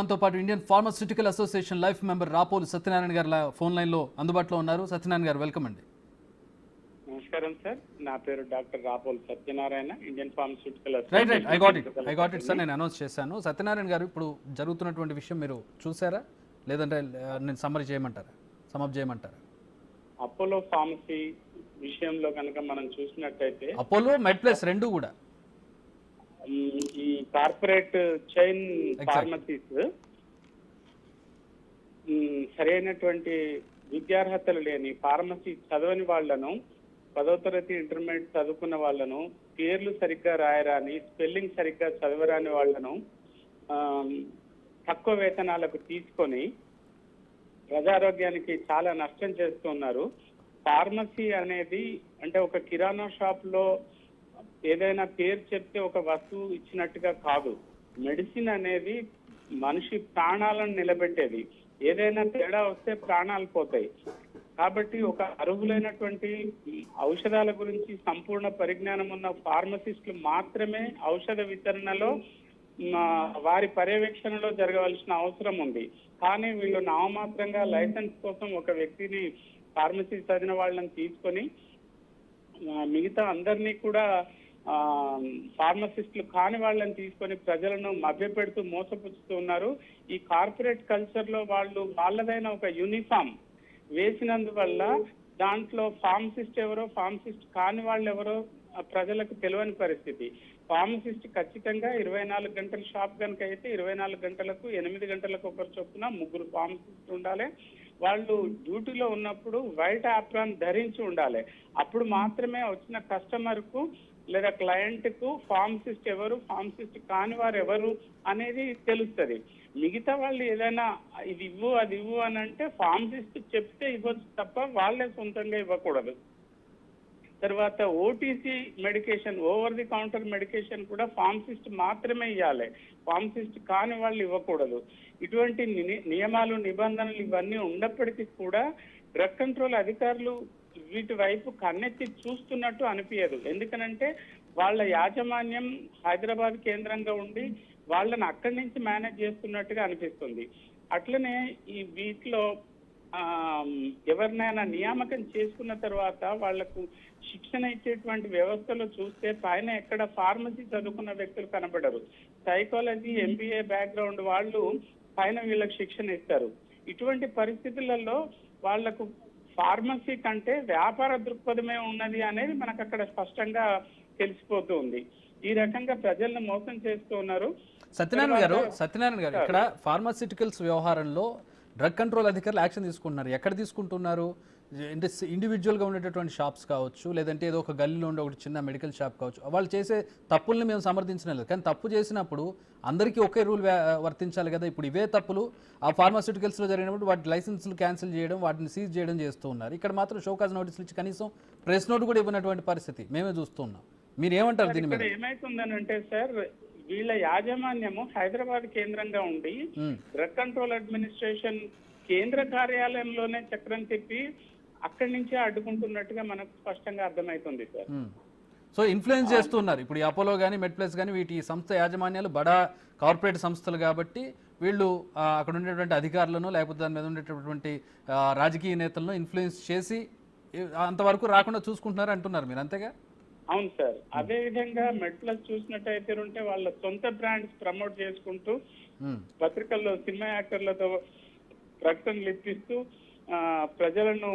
మనతో పాటు Indian pharmaceutical association life member Rapolu Satyanarayana garu లా- phone లైన్లో అందుబాటులో ఉన్నారు. సత్యనారాయణ గారు వెల్కమ్ అండి. నమస్కారం సార్. నా పేరు doctor Rapol Satyanarayana Indian pharmaceutical right right I got it I got it sir నేను అనౌన్స్ చేశాను. సత్యనారాయణ గారు ఇప్పుడు జరుగుతున్నటువంటి విషయం మీరు చూసారా లేదంటే నేను సమ్మరీ చేయమంటారా? సమప్ చేయమంటారా? అపోలో ఫార్మసీ విషయంలో కనుక మనం చూసినట్టయితే అపోలో మెడ్ ప్లస్ రెండు కూడా. ఈ కార్పొరేట్ చైన్. ఫార్మసీస్ సరైనటువంటి విద్యార్హతలు లేని ఫార్మసీ చదవని వాళ్ళను పదో తరగతి ఇంటర్మీడియట్ చదువుకున్న వాళ్ళను పేర్లు సరిగ్గా రాయరాని స్పెల్లింగ్ సరిగ్గా చదవరాని వాళ్ళను ఆమ్, తక్కువ వేతనాలకు తీసుకొని ప్రజారోగ్యానికి చాలా నష్టం చేస్తున్నారు ఫార్మసీ అనేది అంటే ఒక కిరాణా షాప్లో ఏదైనా పేరు చెప్తే ఒక వస్తువు ఇచ్చినట్టుగా కాదు. మెడిసిన్ అనేది మనిషి ప్రాణాలను నిలబెట్టేది. ఏదైనా తేడా వస్తే ప్రాణాలు పోతాయి. కాబట్టి ఒక అర్హులైనటువంటి ఔషధాల గురించి సంపూర్ణ పరిజ్ఞానం ఉన్న ఫార్మసిస్టులు మాత్రమే ఔషధ వితరణలో వారి పర్యవేక్షణలో జరగవలసిన అవసరం ఉంది. కానీ వీళ్ళు నామమాత్రంగా లైసెన్స్ కోసం ఒక వ్యక్తిని ఫార్మసీ చదివిన వాళ్ళని తీసుకొని మిగతా అందరినీ కూడా ఆ, ఫార్మసిస్టులు కాని వాళ్ళని తీసుకొని ప్రజలను మభ్యపెడుతూ మోసపుచ్చుతూ ఉన్నారు. ఈ కార్పొరేట్ కల్చర్లో వాళ్ళు వాళ్ళదైన ఒక యూనిఫామ్ వేసినందువల్ల దాంట్లో ఫార్మసిస్ట్ ఎవరో ఫార్మసిస్ట్ కాని వాళ్ళు ఎవరో ప్రజలకు తెలియని పరిస్థితి. ఫార్మసిస్ట్ ఖచ్చితంగా ఇరవై నాలుగు గంటల షాప్ కనుక అయితే ఇరవై నాలుగు గంటలకు ఎనిమిది గంటలకు ఒకరు చొప్పున ముగ్గురు ఫార్మసిస్ట్ ఉండాలి. వాళ్ళు డ్యూటీలో ఉన్నప్పుడు వైట్ ఆప్రాన్ ధరించి ఉండాలి. అప్పుడు మాత్రమే వచ్చిన కస్టమర్కు లేదా క్లయింట్కు ఫార్మసిస్ట్ ఎవరు ఫార్మసిస్ట్ కాని వారు ఎవరు అనేది తెలుస్తుంది. మిగతా వాళ్ళు ఏదైనా ఇది ఇవ్వు అది ఇవ్వు అని అంటే ఫార్మసిస్ట్ చెప్తే ఇవ్వచ్చు తప్ప వాళ్ళే సొంతంగా ఇవ్వకూడదు. తర్వాత OTC medication over the counter medication కూడా ఫార్మసిస్ట్ మాత్రమే ఇవ్వాలి ఫార్మసిస్ట్ కాని వాళ్ళు ఇవ్వకూడదు. ఇటువంటి ని- నియమాలు నిబంధనలు ఇవన్నీ ఉన్నప్పటికీ కూడా డ్రగ్ కంట్రోల్ అధికారులు వీటి వైపు కన్నెత్తి చూస్తున్నట్టు అనిపించదు ఎందుకనంటే వాళ్ళ యాజమాన్యం హైదరాబాద్ కేంద్రంగా ఉండి వాళ్ళని అక్కడి నుంచి మేనేజ్ చేస్తున్నట్టుగా అనిపిస్తుంది. అట్లనే ఈ వీటిలో ఎవరినైనా నియామకం చేసుకున్న తర్వాత వాళ్ళకు శిక్షణ ఇచ్చేటువంటి వ్యవస్థలో చూస్తే పైన ఎక్కడ ఫార్మసీ చదువుకున్న వ్యక్తులు కనబడరు. సైకాలజీ ఎంబీఏ బ్యాక్గ్రౌండ్ వాళ్ళు పైన వీళ్ళకి శిక్షణ ఇస్తారు. ఇటువంటి పరిస్థితులలో వాళ్ళకు ఫార్మసీ కంటే వ్యాపార దృక్పథమే ఉన్నది అనేది మనకు అక్కడ స్పష్టంగా తెలిసిపోతూ ఉంది. ఈ రకంగా ప్రజలను మోసం చేస్తూ ఉన్నారు. సత్యనారాయణ గారు సత్యనారాయణ గారు ఇక్కడ ఫార్మాసిటికల్స్ వ్యవహారంలో డ్రగ్ కంట్రోల్ అధికారులు యాక్షన్ తీసుకుంటున్నారు. ఎక్కడ తీసుకుంటున్నారు? అంటే ఇండివిజువల్గా ఉండేటటువంటి షాప్స్ కావచ్చు లేదంటే ఏదో ఒక గల్లీలో ఉండే ఒకటి చిన్న మెడికల్ షాప్ కావచ్చు వాళ్ళు చేసే తప్పుల్ని మేము సమర్థించడం లేదు కానీ తప్పు చేసినప్పుడు అందరికీ ఒకే రూల్ వర్తించాలి కదా. ఇప్పుడు ఇవే తప్పులు ఆ ఫార్మాస్యూటికల్స్లో జరిగినప్పుడు వాటి లైసెన్సులు క్యాన్సిల్ చేయడం వాటిని సీజ్ చేయడం చేస్తూ ఉన్నారు. ఇక్కడ మాత్రం షోకాజ్ నోటీసులు ఇచ్చి కనీసం ప్రెస్ నోట్ కూడా ఇవ్వనటువంటి పరిస్థితి మేమే చూస్తున్నాం మీరు ఏమంటారు దీని మీద? ఏమైతుందని అంటే సార్ వీళ్ళ యాజమాన్యము హైదరాబాద్ కేంద్రంగా ఉండి. డ్రగ్ కంట్రోల్ అడ్మినిస్ట్రేషన్ కేంద్ర కార్యాలయంలోనే చక్రం తిప్పి అక్కడి నుంచే అడ్డుకుంటున్నట్టుగా మనకు స్పష్టంగా అర్థమవుతుంది సార్. సో ఇన్ఫ్లుయెన్స్ చేస్తున్నారు ఇప్పుడు అపోలో కానీ మెడ్ప్లస్ కానీ వీటి సంస్థ యాజమాన్యాలు బడా కార్పొరేట్ సంస్థలు కాబట్టి వీళ్ళు అక్కడ ఉండేటువంటి అధికారులను లేకపోతే దాని మీద ఉండేటటువంటి రాజకీయ నేతలను ఇన్ఫ్లుయెన్స్ చేసి అంతవరకు రాకుండా చూసుకుంటున్నారు అంటున్నారు మీరు అంతేగా అవును సార్. అదే విధంగా మెడ్ ప్లస్ చూసినట్టయితే ఉంటే వాళ్ళ సొంత బ్రాండ్స్ ప్రమోట్ చేసుకుంటూ. పత్రికల్లో సినిమా యాక్టర్లతో ప్రకటనలు ఇప్పిస్తూ ప్రజలను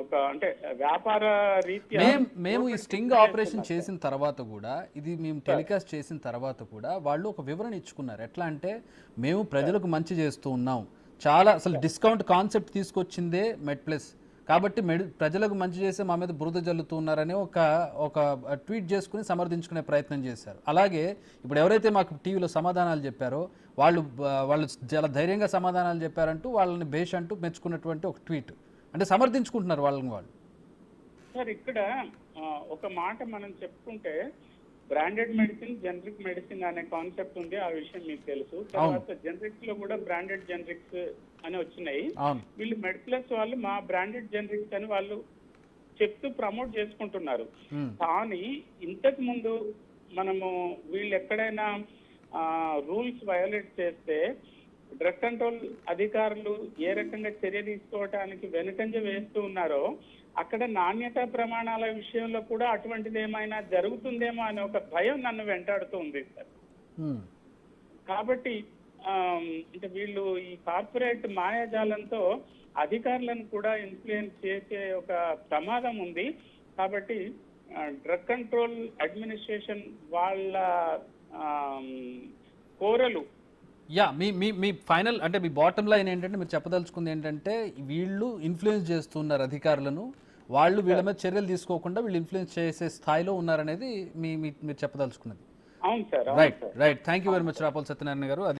ఒక అంటే వ్యాపార రీత్యా మేం మేము ఈ స్టింగ్ ఆపరేషన్ చేసిన తర్వాత కూడా ఇది మేము టెలికాస్ట్ చేసిన తర్వాత కూడా వాళ్ళు ఒక వివరణ ఇచ్చుకున్నారు. ఎట్లా అంటే మేము ప్రజలకు మంచి చేస్తూ ఉన్నాం. చాలా అసలు డిస్కౌంట్ కాన్సెప్ట్ తీసుకొచ్చిందే మెడ్ ప్లస్ కాబట్టి మెడి ప్రజలకు మంచి చేసే మా మీద బురద జల్లుతున్నారని ఒక ఒక ట్వీట్ చేసుకుని సమర్థించుకునే ప్రయత్నం చేశారు. అలాగే ఇప్పుడు ఎవరైతే మాకు టీవీలో సమాధానాలు చెప్పారో వాళ్ళు వాళ్ళు చాలా ధైర్యంగా సమాధానాలు చెప్పారంటూ వాళ్ళని భేష్ అంటూ మెచ్చుకున్నటువంటి ఒక ట్వీట్. అంటే సమర్థించుకుంటున్నారు వాళ్ళని వాళ్ళు. సార్ ఇక్కడ ఒక మాట మనం చెప్పుకుంటే బ్రాండెడ్ మెడిసిన్ జనరిక్ మెడిసిన్ అనే కాన్సెప్ట్ ఉంది ఆ విషయం మీకు తెలుసు. తర్వాత జనరిక్స్లో కూడా బ్రాండెడ్ జనరిక్స్ అని వచ్చినాయి. వీళ్ళు మెడ్ప్లస్ వాళ్ళు మా బ్రాండెడ్ జనరిక్స్ అని వాళ్ళు చెప్తూ ప్రమోట్ చేసుకుంటున్నారు. కానీ ఇంతకు ముందు మనము వీళ్ళు ఎక్కడైనా రూల్స్ వయోలేట్ చేస్తే డ్రగ్ కంట్రోల్ అధికారులు ఏ రకంగా చర్య తీసుకోవటానికి వెనుకంజ వేస్తూ ఉన్నారో అక్కడ నాణ్యత ప్రమాణాల విషయంలో కూడా అటువంటిది ఏమైనా జరుగుతుందేమో అనే ఒక భయం నన్ను వెంటాడుతూ ఉంది సార్. కాబట్టి అంటే వీళ్ళు ఈ కార్పొరేట్ మాయాజాలంతో అధికారులను కూడా ఇన్ఫ్లుయెన్స్ చేసే ఒక ప్రమాదం ఉంది కాబట్టి డ్రగ్ కంట్రోల్ అడ్మినిస్ట్రేషన్ వాళ్ళ కోరలు యా మీ మీ మీ ఫైనల్ అంటే మీ బాటమ్ లైన్ ఏంటంటే మీరు చెప్పదలుచుకుంది ఏంటంటే వీళ్ళు ఇన్ఫ్లుయెన్స్ చేస్తున్నారు అధికారులను. వాళ్ళు వీళ్ళ మీద చర్యలు తీసుకోకుండా వీళ్ళు ఇన్ఫ్లుయెన్స్ చేసే స్థాయిలో ఉన్నారనేది మీ మీ- మీరు చెప్పదలుచుకున్నది. అవును సార్ అవును right right thank you very much Rapol Satyanarayana garu.